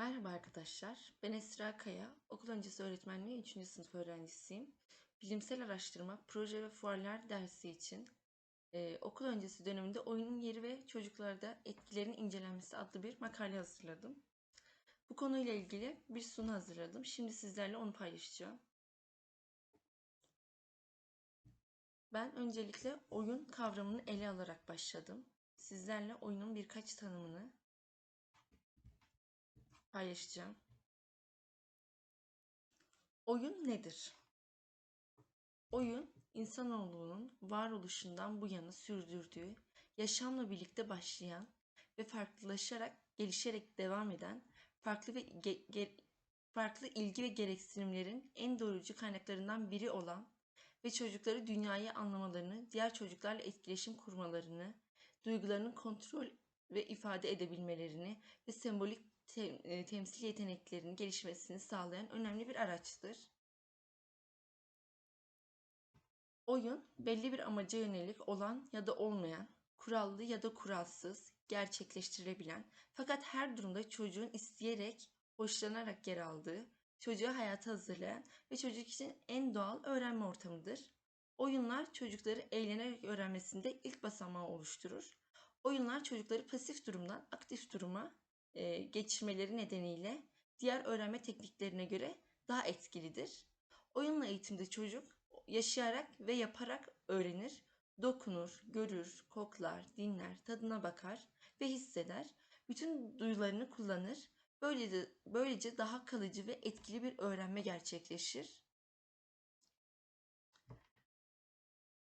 Merhaba arkadaşlar, ben Esra Kaya, okul öncesi öğretmenliği 3. sınıf öğrencisiyim. Bilimsel araştırma, proje ve fuarlar dersi için e, okul öncesi döneminde oyunun yeri ve çocuklarda etkilerinin incelenmesi adlı bir makale hazırladım. Bu konuyla ilgili bir sunu hazırladım. Şimdi sizlerle onu paylaşacağım. Ben öncelikle oyun kavramını ele alarak başladım. Sizlerle oyunun birkaç tanımını paylaşacağım. Oyun nedir? Oyun, insanoğlunun varoluşundan bu yana sürdürdüğü, yaşamla birlikte başlayan ve farklılaşarak, gelişerek devam eden farklı ve ge- ge- farklı ilgi ve gereksinimlerin en doyurucu kaynaklarından biri olan ve çocukları dünyayı anlamalarını, diğer çocuklarla etkileşim kurmalarını, duygularını kontrol ve ifade edebilmelerini ve sembolik te- e, temsil yeteneklerinin gelişmesini sağlayan önemli bir araçtır. Oyun, belli bir amaca yönelik olan ya da olmayan, kurallı ya da kuralsız, gerçekleştirilebilen fakat her durumda çocuğun isteyerek, hoşlanarak yer aldığı, çocuğu hayata hazırlayan ve çocuk için en doğal öğrenme ortamıdır. Oyunlar çocukları eğlenerek öğrenmesinde ilk basamağı oluşturur. Oyunlar çocukları pasif durumdan aktif duruma e, geçirmeleri nedeniyle diğer öğrenme tekniklerine göre daha etkilidir. Oyunla eğitimde çocuk yaşayarak ve yaparak öğrenir, dokunur, görür, koklar, dinler, tadına bakar ve hisseder. Bütün duyularını kullanır. Böylece, böylece daha kalıcı ve etkili bir öğrenme gerçekleşir.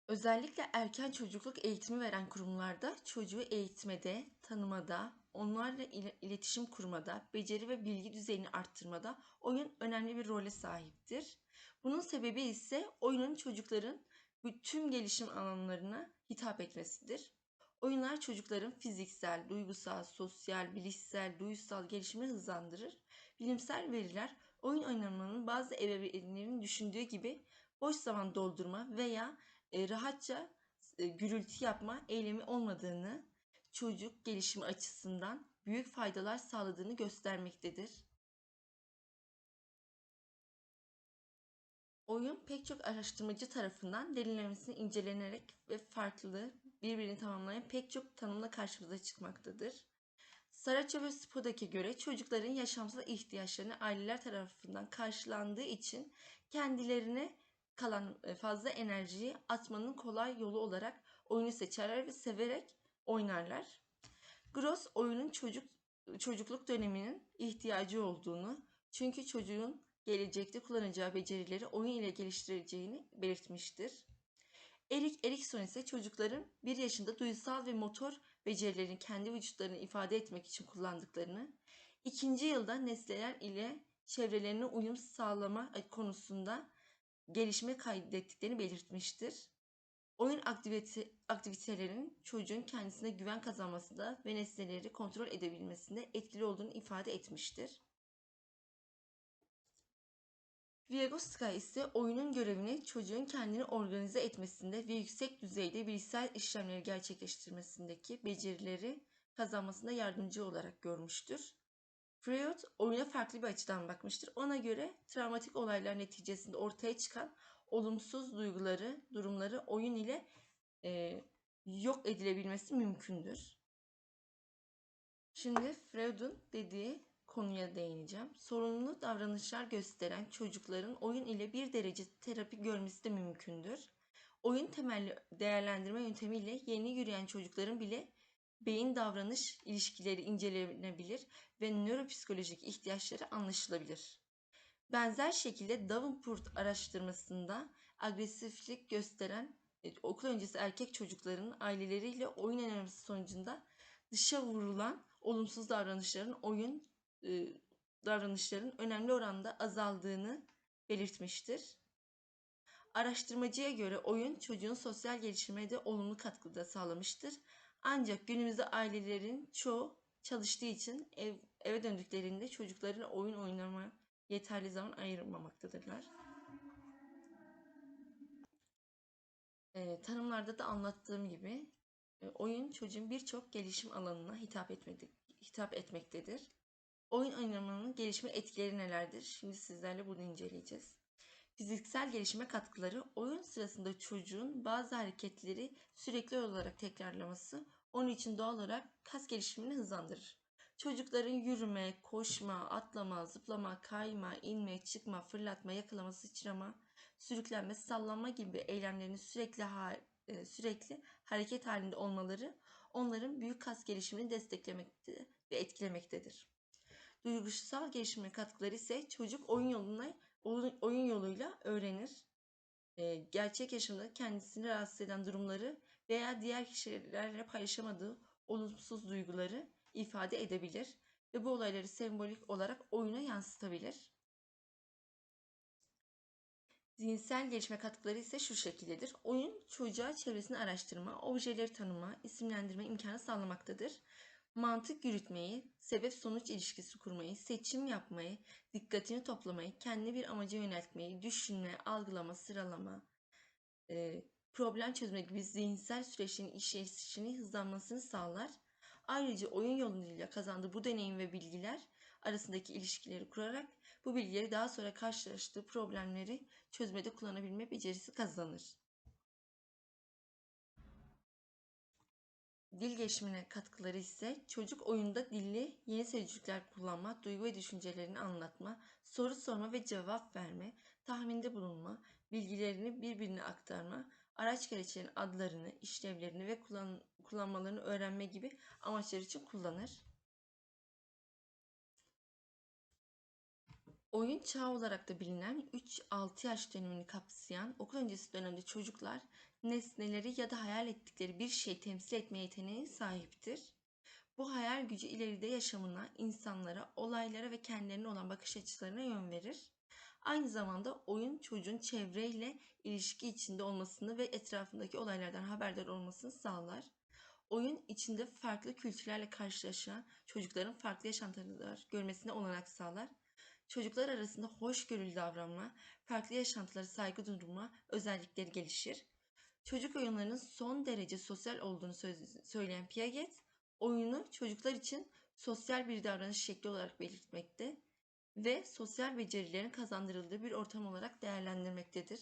Özellikle erken çocukluk eğitimi veren kurumlarda çocuğu eğitmede, tanımada, onlarla iletişim kurmada, beceri ve bilgi düzeyini arttırmada oyun önemli bir role sahiptir. Bunun sebebi ise oyunun çocukların bütün gelişim alanlarına hitap etmesidir. Oyunlar çocukların fiziksel, duygusal, sosyal, bilişsel, duysal gelişimini hızlandırır. Bilimsel veriler oyun oynamanın bazı ebeveynlerin düşündüğü gibi boş zaman doldurma veya e, rahatça e, gürültü yapma eylemi olmadığını, çocuk gelişimi açısından büyük faydalar sağladığını göstermektedir. Oyun pek çok araştırmacı tarafından derinlemesine incelenerek ve farklı birbirini tamamlayan pek çok tanımla karşımıza çıkmaktadır. Saraço ve Spodak'e göre çocukların yaşamsal ihtiyaçlarını aileler tarafından karşılandığı için kendilerine kalan e, fazla enerjiyi atmanın kolay yolu olarak oyunu seçerler ve severek oynarlar. Gross oyunun çocuk çocukluk döneminin ihtiyacı olduğunu, çünkü çocuğun gelecekte kullanacağı becerileri oyun ile geliştireceğini belirtmiştir. Erik Erikson ise çocukların bir yaşında duysal ve motor becerilerini kendi vücutlarını ifade etmek için kullandıklarını, ikinci yılda nesneler ile çevrelerine uyum sağlama konusunda gelişme kaydettiklerini belirtmiştir. Oyun aktivite, aktivitelerinin çocuğun kendisine güven kazanmasında ve nesneleri kontrol edebilmesinde etkili olduğunu ifade etmiştir. Vygotsky ise oyunun görevini çocuğun kendini organize etmesinde ve yüksek düzeyde bilişsel işlemleri gerçekleştirmesindeki becerileri kazanmasında yardımcı olarak görmüştür. Freud oyuna farklı bir açıdan bakmıştır. Ona göre travmatik olaylar neticesinde ortaya çıkan olumsuz duyguları, durumları oyun ile e, yok edilebilmesi mümkündür. Şimdi Freud'un dediği konuya değineceğim. Sorumlu davranışlar gösteren çocukların oyun ile bir derece terapi görmesi de mümkündür. Oyun temelli değerlendirme yöntemiyle yeni yürüyen çocukların bile beyin davranış ilişkileri incelenebilir ve nöropsikolojik ihtiyaçları anlaşılabilir. Benzer şekilde Davenport araştırmasında agresiflik gösteren e, okul öncesi erkek çocukların aileleriyle oyun oynaması sonucunda dışa vurulan olumsuz davranışların oyun e, davranışların önemli oranda azaldığını belirtmiştir. Araştırmacıya göre oyun çocuğun sosyal gelişimine de olumlu katkıda sağlamıştır. Ancak günümüzde ailelerin çoğu çalıştığı için ev, eve döndüklerinde çocukların oyun oynama yeterli zaman ayırmamaktadırlar. E, tanımlarda da anlattığım gibi e, oyun çocuğun birçok gelişim alanına hitap, etmedi, hitap etmektedir. Oyun oynamanın gelişime etkileri nelerdir? Şimdi sizlerle bunu inceleyeceğiz. Fiziksel gelişime katkıları oyun sırasında çocuğun bazı hareketleri sürekli olarak tekrarlaması onun için doğal olarak kas gelişimini hızlandırır. Çocukların yürüme, koşma, atlama, zıplama, kayma, inme, çıkma, fırlatma, yakalama, sıçrama, sürüklenme, sallanma gibi eylemlerini sürekli ha- e, sürekli hareket halinde olmaları onların büyük kas gelişimini desteklemekte ve etkilemektedir. Duygusal gelişime katkıları ise çocuk oyun yoluna oyun yoluyla öğrenir. Ee, gerçek yaşamda kendisini rahatsız eden durumları veya diğer kişilerle paylaşamadığı olumsuz duyguları ifade edebilir ve bu olayları sembolik olarak oyuna yansıtabilir. Zihinsel gelişme katkıları ise şu şekildedir. Oyun çocuğa çevresini araştırma, objeleri tanıma, isimlendirme imkanı sağlamaktadır. Mantık yürütmeyi, sebep sonuç ilişkisi kurmayı, seçim yapmayı, dikkatini toplamayı, kendini bir amaca yöneltmeyi, düşünme, algılama, sıralama, problem çözme gibi zihinsel süreçlerin işleyişini hızlanmasını sağlar. Ayrıca oyun yoluyla kazandığı bu deneyim ve bilgiler arasındaki ilişkileri kurarak bu bilgileri daha sonra karşılaştığı problemleri çözmede kullanabilme becerisi kazanır. Dil gelişimine katkıları ise çocuk oyunda dilli yeni sözcükler kullanma, duygu ve düşüncelerini anlatma, soru sorma ve cevap verme, tahminde bulunma, bilgilerini birbirine aktarma, araç gereçlerin adlarını, işlevlerini ve kullan kullanmalarını öğrenme gibi amaçlar için kullanır. Oyun çağı olarak da bilinen 3-6 yaş dönemini kapsayan okul öncesi dönemde çocuklar nesneleri ya da hayal ettikleri bir şey temsil etme yeteneği sahiptir. Bu hayal gücü ileride yaşamına, insanlara, olaylara ve kendilerine olan bakış açılarına yön verir. Aynı zamanda oyun çocuğun çevreyle ilişki içinde olmasını ve etrafındaki olaylardan haberdar olmasını sağlar. Oyun içinde farklı kültürlerle karşılaşan çocukların farklı yaşantılar görmesine olanak sağlar. Çocuklar arasında hoşgörülü davranma, farklı yaşantılara saygı durma özellikleri gelişir. Çocuk oyunlarının son derece sosyal olduğunu söyleyen Piaget, oyunu çocuklar için sosyal bir davranış şekli olarak belirtmekte ve sosyal becerilerin kazandırıldığı bir ortam olarak değerlendirmektedir.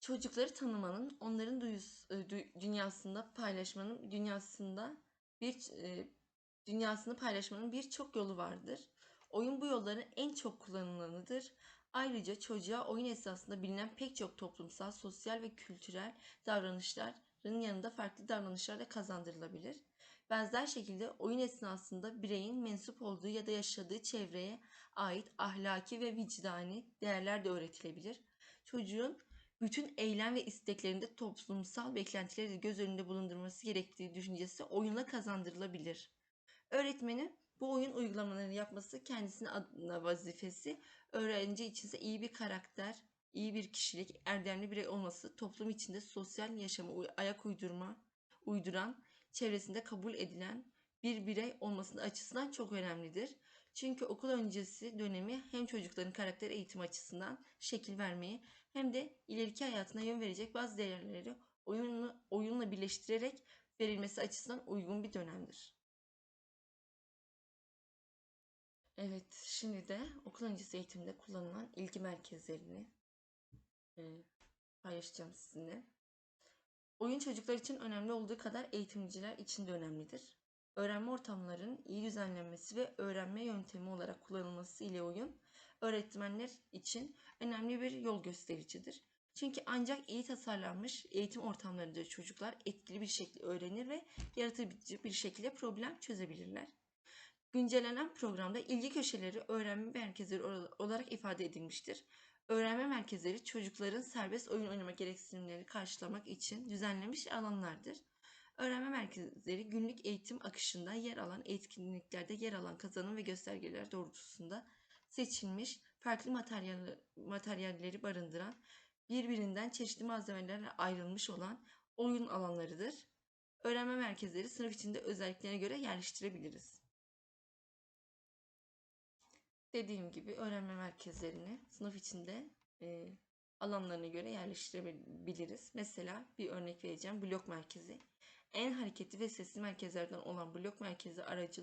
Çocukları tanımanın, onların duyus, e, dü- dünyasında paylaşmanın, dünyasında bir e, dünyasını paylaşmanın birçok yolu vardır. Oyun bu yolların en çok kullanılanıdır. Ayrıca çocuğa oyun esasında bilinen pek çok toplumsal, sosyal ve kültürel davranışların yanında farklı davranışlar da kazandırılabilir. Benzer şekilde oyun esnasında bireyin mensup olduğu ya da yaşadığı çevreye ait ahlaki ve vicdani değerler de öğretilebilir. Çocuğun bütün eylem ve isteklerinde toplumsal beklentileri de göz önünde bulundurması gerektiği düşüncesi oyunla kazandırılabilir. Öğretmenin bu oyun uygulamalarını yapması kendisine adına vazifesi, öğrenci içinse iyi bir karakter, iyi bir kişilik, erdemli birey olması, toplum içinde sosyal yaşama ayak uydurma, uyduran, çevresinde kabul edilen bir birey olmasının açısından çok önemlidir. Çünkü okul öncesi dönemi hem çocukların karakter eğitimi açısından şekil vermeyi hem de ileriki hayatına yön verecek bazı değerleri oyunla, oyunla birleştirerek verilmesi açısından uygun bir dönemdir. Evet, şimdi de okul öncesi eğitimde kullanılan ilgi merkezlerini e, paylaşacağım sizinle. Oyun çocuklar için önemli olduğu kadar eğitimciler için de önemlidir. Öğrenme ortamlarının iyi düzenlenmesi ve öğrenme yöntemi olarak kullanılması ile oyun, öğretmenler için önemli bir yol göstericidir. Çünkü ancak iyi tasarlanmış eğitim ortamlarında çocuklar etkili bir şekilde öğrenir ve yaratıcı bir şekilde problem çözebilirler. Güncellenen programda ilgi köşeleri öğrenme merkezleri olarak ifade edilmiştir. Öğrenme merkezleri çocukların serbest oyun oynama gereksinimlerini karşılamak için düzenlenmiş alanlardır. Öğrenme merkezleri günlük eğitim akışında yer alan etkinliklerde yer alan kazanım ve göstergeler doğrultusunda seçilmiş farklı materyal, materyalleri barındıran birbirinden çeşitli malzemelerle ayrılmış olan oyun alanlarıdır. Öğrenme merkezleri sınıf içinde özelliklerine göre yerleştirebiliriz. Dediğim gibi öğrenme merkezlerini sınıf içinde e, alanlarına göre yerleştirebiliriz. Mesela bir örnek vereceğim. Blok merkezi. En hareketli ve sesli merkezlerden olan blok merkezi aracılığıyla